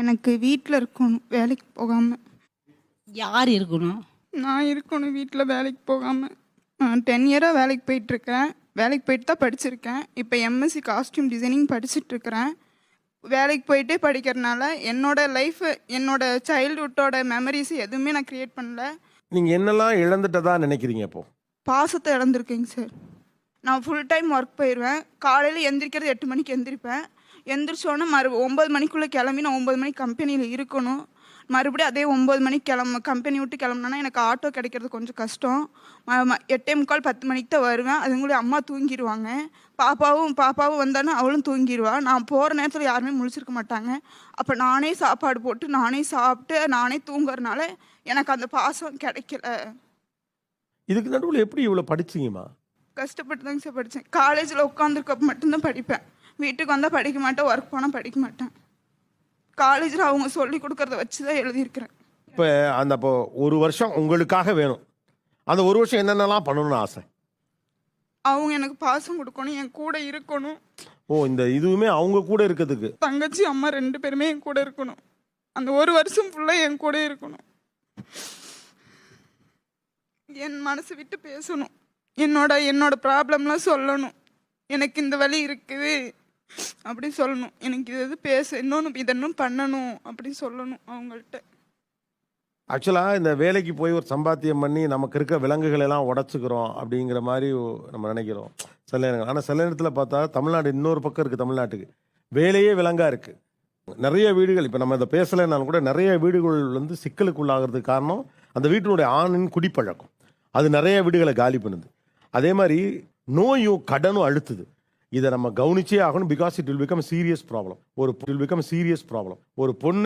எனக்கு வீட்டில் இருக்கணும் வேலைக்கு போகாமல் யார் இருக்கணும்? நான் இருக்கணும் வீட்டில் வேலைக்கு போகாமல் நான் டென் இயராக வேலைக்கு போயிட்டுருக்கேன் வேலைக்கு போயிட்டு தான் படிச்சிருக்கேன். இப்போ எம்எஸ்சி காஸ்டியூம் டிசைனிங் படிச்சிட்ருக்கிறேன் வேலைக்கு போயிட்டே படிக்கிறனால என்னோட லைஃப் என்னோட சைல்ட்ஹுட்டோட மெமரிஸ் எதுவுமே நான் க்ரியேட் பண்ணல. நீங்க என்னெல்லாம் இழந்துட்டதா நினைக்கிறீங்க இப்போ? பாசத்தை இழந்திருக்கேங்க சார் நான் ஃபுல் டைம் ஒர்க் போயிடுவேன் காலையில் எந்திரிக்கிறது எட்டு மணிக்கு எந்திரிப்பேன். எந்திரிச்சோன்னே மறு ஒம்பது மணிக்குள்ளே கிளம்பி நான் ஒம்பது மணிக்கு கம்பெனியில் இருக்கணும். மறுபடியும் அதே ஒம்பது மணிக்கு கிளம்ப கம்பெனி விட்டு கிளம்புனா எனக்கு ஆட்டோ கிடைக்கிறது கொஞ்சம் கஷ்டம். எட்டே முக்கால் பத்து மணிக்கு தான் வருவேன். அதுங்களும் அம்மா தூங்கிடுவாங்க பாப்பாவும் பாப்பாவும் வந்தானா அவளும் தூங்கிடுவா நான் போகிற நேரத்தில் யாருமே முழிச்சிருக்க மாட்டாங்க. அப்போ நானே சாப்பாடு போட்டு நானே சாப்பிட்டு நானே தூங்குறதுனால எனக்கு அந்த பாசம் கிடைக்கல. இதுக்கு நடுவில் எப்படி இவ்வளவு படிச்சீங்கம்மா? கஷ்டப்பட்டு தாங்க சார் படித்தேன் காலேஜில் உட்காந்துருக்கப்ப மட்டும்தான் படிப்பேன். வீட்டுக்கு வந்தால் படிக்க மாட்டேன் ஒர்க் போனால் படிக்க மாட்டேன். காலேஜில் அவங்க சொல்லி கொடுக்கறத வச்சு தான் எழுதியிருக்கிறேன். இப்போ அந்த இப்போ ஒரு வருஷம் உங்களுக்காக வேணும். அந்த ஒரு வருஷம் என்னென்னலாம் பண்ணணும்னு ஆசை? அவங்க எனக்கு பாசம் கொடுக்கணும் என் கூட இருக்கணும். ஓ இந்த இதுவுமே அவங்க கூட இருக்கிறதுக்கு. தங்கச்சி அம்மா ரெண்டு பேருமே என் கூட இருக்கணும். அந்த ஒரு வருஷம் ஃபுல்லாக என் கூட இருக்கணும். என் மனசு விட்டு பேசணும். என்னோட என்னோட ப்ராப்ளம்லாம் சொல்லணும். எனக்கு இந்த வலி இருக்குது. அப்படி சொல்லணும். எனக்கு இது இது பேச இன்னொன்று இதென்னும் பண்ணணும் அப்படின்னு சொல்லணும் அவங்கள்ட்ட. ஆக்சுவலாக இந்த வேலைக்கு போய் ஒரு சம்பாத்தியம் பண்ணி நமக்கு இருக்க விலங்குகள் எல்லாம் உடச்சிக்கிறோம் அப்படிங்கிற மாதிரி நம்ம நினைக்கிறோம். சில நேரங்கள். ஆனால் சில நேரத்தில் பார்த்தா தமிழ்நாடு இன்னொரு பக்கம் இருக்குது தமிழ்நாட்டுக்கு. வேலையே விலங்காக இருக்குது நிறைய வீடுகள் இப்போ நம்ம இதை பேசலைனாலும் கூட நிறைய வீடுகள் வந்து சிக்கலுக்குள்ளாகிறதுக்கு காரணம் அந்த வீட்டினுடைய ஆணின் குடிப்பழக்கம். அது நிறைய வீடுகளை காலி பண்ணுது. அதே மாதிரி நோயும் கடனும் அழுத்துது. இதை நம்ம கவனிச்சே ஆகணும் because it will become serious problem ஒரு வில் பிகம் சீரியஸ் ப்ராப்ளம் ஒரு பொண்ணு